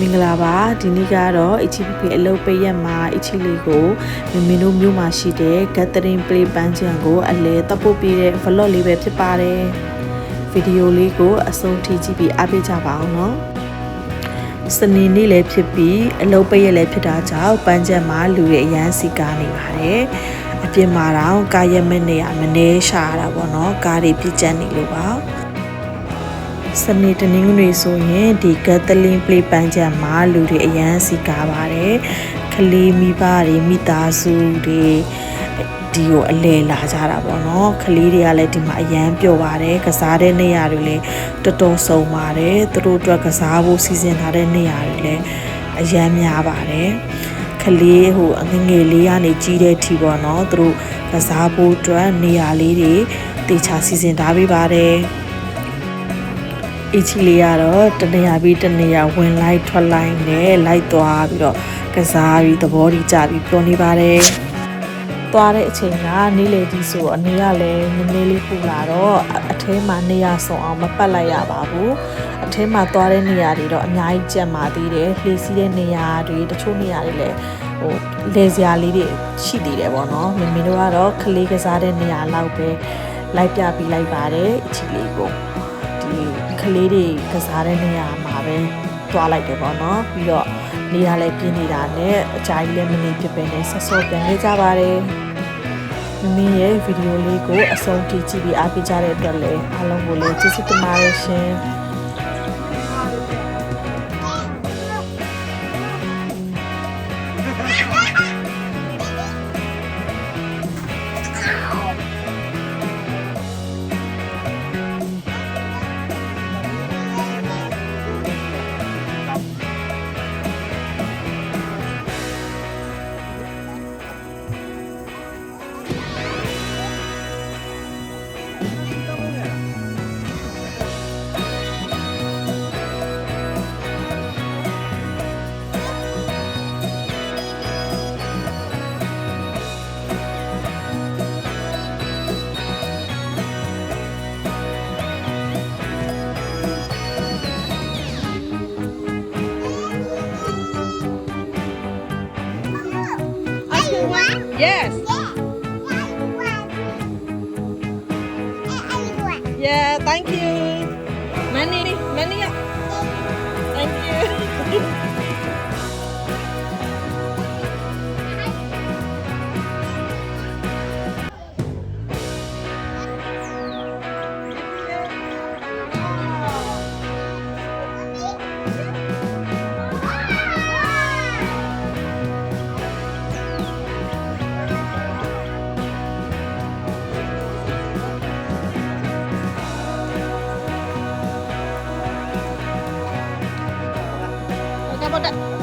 မင်္ဂလာပါဒီနေ့ကတော့ HPP အလုပ်ပေးရက်မှာ HPP လေးကိုမင်မင်တို့မြို့မှာရှိတဲ့ Gathering Play ပန်းချံကိုအလဲတပ်ဖို့ပြတဲ့ vlog လေးပဲဖြစ်ပါတယ်ဗီဒီယိုလေးကိုအဆုံးထိကြည့်ပြီးအားပေးကြပါအောင်နော်စနေနေ့လည်းဖြစ်ပြီးအလုပ်ပေးရက်လည်းဖြစ်တာကြောင့်ပန်းချံမှာလူတွေအရန်စီကားနေပါတယ်အပြင်မှာတော့ကားရက်မဲ့နေရမနေရှာရတာပေါ့နော်ကားတွေပြည့်ကျန်းနေလို့ပါ စနေတနင်္ဂနွေဆိုရင်ဒီကက်သလင်းပလေးပန်းချံမှာလူတွေအရန်စီကားပါတယ်ကလေးမိဘတွေမိသားစုတွေဒီကိုအလဲလာကြတာပေါ့နော်ကလေးတွေကလည်းဒီမှာအရန်ပျော်ပါတယ်ကစားတဲ့နေရာတွေလည်းတော်တော်စုံပါတယ်သူတို့အတွက်ကစားဖို့စီစဉ်ထားတဲ့နေရာတွေလည်းအရန်များပါတယ်ကလေးဟိုအငယ်ငယ်လေးကနေကြီးတဲ့ထီပေါ့နော်သူတို့ကစားဖို့အတွက်နေရာလေးတွေတေချာစီစဉ်ထားပေးပါတယ် အချီလေးကတော့တနေရာပြီးတနေရာဝင်လိုက်ထွက်လိုက်နဲ့လိုက်သွားပြီးတော့ကစားပြီးသဘောကြီးကြပြီးပြောနေပါတယ်။သွားတဲ့အချိန်ကနေ့လေကြီးဆိုတော့အနေကလည်းနည်းနည်းလေးပူလာတော့အထဲမှာနေရာဆောင်အောင်မပတ်လိုက်ရပါဘူး။အထဲမှာသွားတဲ့နေရာတွေတော့အများကြီးကျန်ပါသေးတယ်။လှေစီးတဲ့နေရာတွေတချို့နေရာတွေလည်းဟိုလေစရာလေးတွေရှိသေးတယ်ပေါ့နော်။မင်းမင်းတို့ကတော့ကလေးကစားတဲ့နေရာလောက်ပဲလိုက်ပြပြီးလိုက်ပါတယ်အချီလေးကိုဒီ ကလေးတွေကစားတဲ့နေရာမှာပဲတွားလိုက်တယ်ပေါ့နော်ပြီးတော့နေရာလည်းပြင်းနေတာနဲ့အကြိုက်လည်းမနေဖြစ်ပဲနဲ့ဆက်စောပြန်ခဲ့ကြပါတယ်မမင်းရဲ့ဗီဒီယိုလေးကိုအဆုံးထိကြည့်ပြီးအားပေးကြတဲ့အတွက်လည်းအားလုံးကိုလည်းကျေးဇူးတင်ပါတယ်ရှင် Yes. Yeah, thank you. 我的